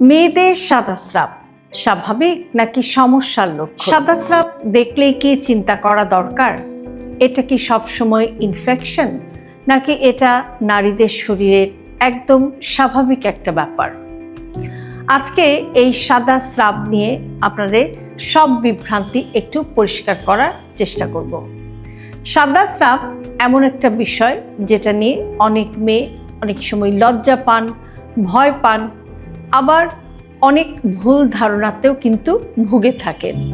মেয়েদের সাদা স্রাব স্বাভাবিক নাকি সমস্যার লক্ষ্য সাদা স্রাব দেখলেই কি চিন্তা করা দরকার? এটা কি সবসময় ইনফেকশন নাকি এটা নারীদের শরীরের একদম স্বাভাবিক একটা ব্যাপার? আজকে এই সাদা স্রাব নিয়ে আপনাদের সব বিভ্রান্তি একটু পরিষ্কার করার চেষ্টা করব। সাদা স্রাব এমন একটা বিষয় যেটা নিয়ে অনেক মেয়ে অনেক সময় লজ্জা পান, ভয় পান আবার অনেক ভুল ধারণাতেও কিন্তু ভুগে থাকেন।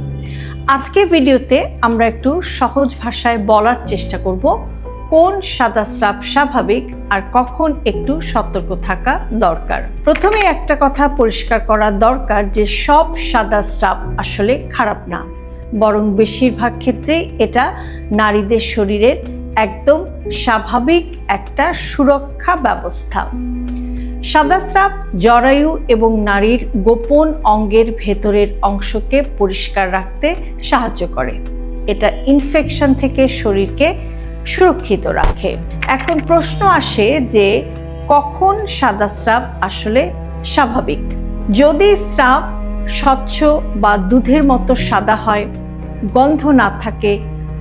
আজকে ভিডিওতে আমরা একটু সহজ ভাষায় বলার চেষ্টা করব, কোন সাদা স্রাব স্বাভাবিক আর কখন একটু সতর্ক থাকা দরকার। প্রথমে একটা কথা পরিষ্কার করা দরকার যে, সব সাদা স্রাব আসলে খারাপ না। বরং বেশিরভাগ ক্ষেত্রেই এটা নারীদের শরীরের একদম স্বাভাবিক একটা সুরক্ষা ব্যবস্থা। সাদাস্রাব, জরায়ু এবং নারীর গোপন অঙ্গের ভেতরের অংশকে পরিষ্কার রাখতে সাহায্য করে। এটা ইনফেকশন থেকে শরীরকে সুরক্ষিত রাখে। এখন প্রশ্ন আসে যে কখন সাদাস্রাব আসলে স্বাভাবিক? যদি স্রাব স্বচ্ছ বা দুধের মতো সাদা হয়, গন্ধ না থাকে,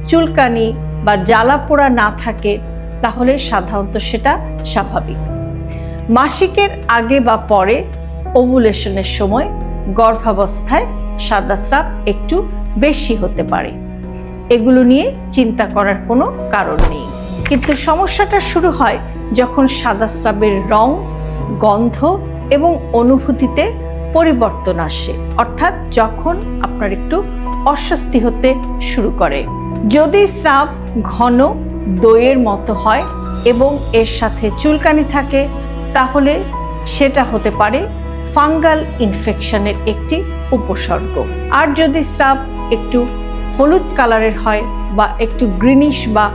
চুলকানি বা জ্বালা পোড়া না থাকে, তাহলে সাধারণত সেটা স্বাভাবিক। মাসিকের আগে বা পরে ওভুলেশনের সময় গর্ভাবস্থায় সাদা স্রাব একটু বেশি হতে পারে। এগুলো নিয়ে চিন্তা করার কোনো কারণ নেই। কিন্তু সমস্যাটা শুরু হয় যখন সাদা স্রাবের রং, গন্ধ এবং অনুভূতিতে পরিবর্তন আসে, অর্থাৎ যখন আপনার একটু অস্বস্তি হতে শুরু করে। যদি স্রাব ঘন দইয়ের মতো হয় এবং এর সাথে চুলকানি থাকে তাহলে সেটা হতে পারে ফাঙ্গাল ইনফেকশনের একটি উপসর্গ। আর যদি স্রাব একটু হলুদ কালারের হয় বা একটু গ্রিনিশ বা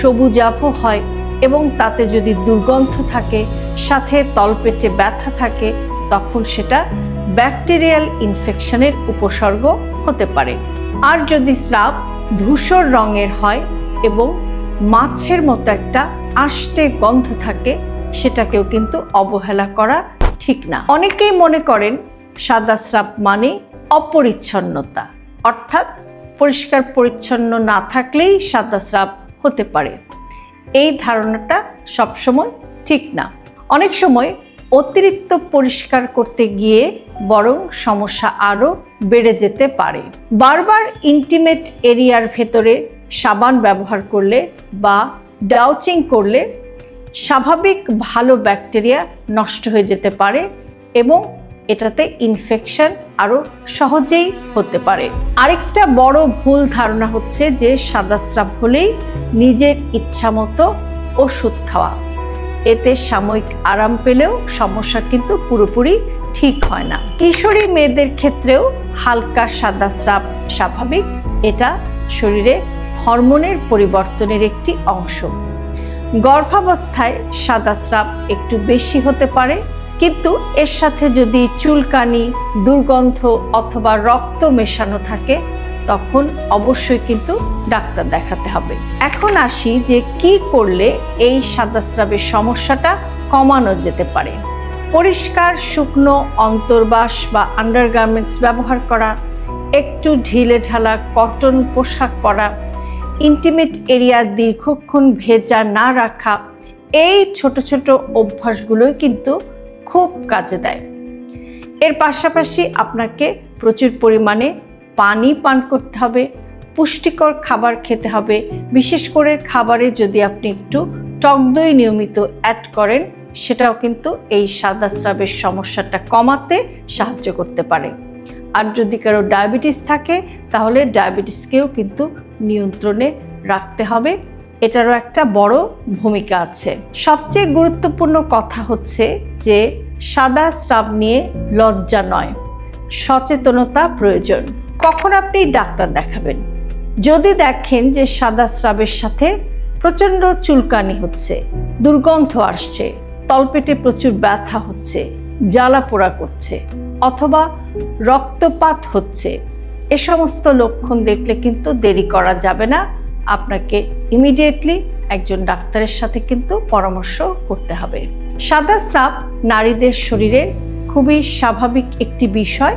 সবুজাভ হয় এবং তাতে যদি দুর্গন্ধ থাকে, সাথে তলপেটে ব্যথা থাকে, তখন সেটা ব্যাকটেরিয়াল ইনফেকশনের উপসর্গ হতে পারে। আর যদি স্রাব ধূসর রঙের হয় এবং মাছের মতো একটা আষ্টে গন্ধ থাকে সেটাকেও কিন্তু অবহেলা করা ঠিক না। অনেকেই মনে করেন সাদা স্রাব মানে অপরিচ্ছন্নতা। অর্থাৎ পরিষ্কার পরিচ্ছন্ন না থাকলেই সাদা স্রাব হতে পারে। এই ধারণাটা সবসময় ঠিক না। অনেক সময় অতিরিক্ত পরিষ্কার করতে গিয়ে বরং সমস্যা আরও বেড়ে যেতে পারে। বারবার ইন্টিমেট এরিয়ার ভেতরে সাবান ব্যবহার করলে বা ডাউচিং করলে স্বাভাবিক ভালো ব্যাকটেরিয়া নষ্ট হয়ে যেতে পারে এবং এটাতে ইনফেকশন আরও সহজেই হতে পারে। আরেকটা বড় ভুল ধারণা হচ্ছে যে সাদা স্রাব হলেই নিজের ইচ্ছামতো ওষুধ খাওয়া। এতে সাময়িক আরাম পেলেও সমস্যা কিন্তু পুরোপুরি ঠিক হয় না। কিশোরী মেয়েদের ক্ষেত্রেও হালকা সাদা স্রাব স্বাভাবিক। এটা শরীরে হরমোনের পরিবর্তনের একটি অংশ। গর্ভাবস্থায় সাদা স্রাব একটু বেশি হতে পারে, কিন্তু এর সাথে যদি চুলকানি, দুর্গন্ধ অথবা রক্ত মেশানো থাকে, তখন অবশ্যই কিন্তু ডাক্তার দেখাতে হবে। এখন আসি যে কি করলে এই সাদাস্রাবের সমস্যাটা কমানো যেতে পারে। পরিষ্কার, শুকনো অন্তর্বাস বা আন্ডারগার্মেন্টস ব্যবহার করা, একটু ঢিলে ঢালা কটন পোশাক পরা ইন্টিমেট এরিয়া দীর্ঘক্ষণ ভেজা না রাখা এই ছোট ছোট অভ্যাসগুলোই কিন্তু খুব কাজে দেয়। এর পাশাপাশি আপনাকে প্রচুর পরিমাণে পানি পান করতে হবে, পুষ্টিকর খাবার খেতে হবে। বিশেষ করে খাবারে যদি আপনি একটু টক দই নিয়মিত অ্যাড করেন, সেটাও কিন্তু এই সাদা স্রাবের সমস্যাটা কমাতে সাহায্য করতে পারে। আর যদি কারও ডায়াবেটিস থাকে, তাহলে ডায়াবেটিসকেও কিন্তু নিয়ন্ত্রণে রাখতে হবে। এটারও একটা বড় ভূমিকা আছে। সবচেয়ে গুরুত্বপূর্ণ কথা হচ্ছে যে, সাদা স্রাব নিয়ে লজ্জা নয়, সচেতনতা প্রয়োজন। কখন আপনি ডাক্তার দেখাবেন? যদি দেখেন যে সাদা স্রাবের সাথে প্রচণ্ড চুলকানি হচ্ছে, দুর্গন্ধ আসছে, তলপেটে প্রচুর ব্যথা হচ্ছে, জ্বালা পোড়া করছে, অথবা রক্তপাত হচ্ছে এ সমস্ত লক্ষণ দেখলে কিন্তু দেরি করা যাবে না। আপনাকে ইমিডিয়েটলি একজন ডাক্তারের সাথে কিন্তু পরামর্শ করতে হবে। সাদা স্রাব নারীদের শরীরের খুবই স্বাভাবিক একটি বিষয়।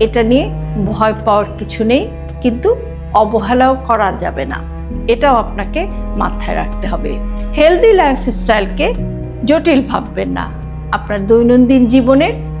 এটা নিয়ে ভয় পাওয়ার কিছু নেই, কিন্তু অবহেলাও করা যাবে না। এটাও আপনাকে মাথায় রাখতে হবে। হেলদি লাইফস্টাইলকে জটিল ভাববেন না। আপনার দৈনন্দিন জীবনের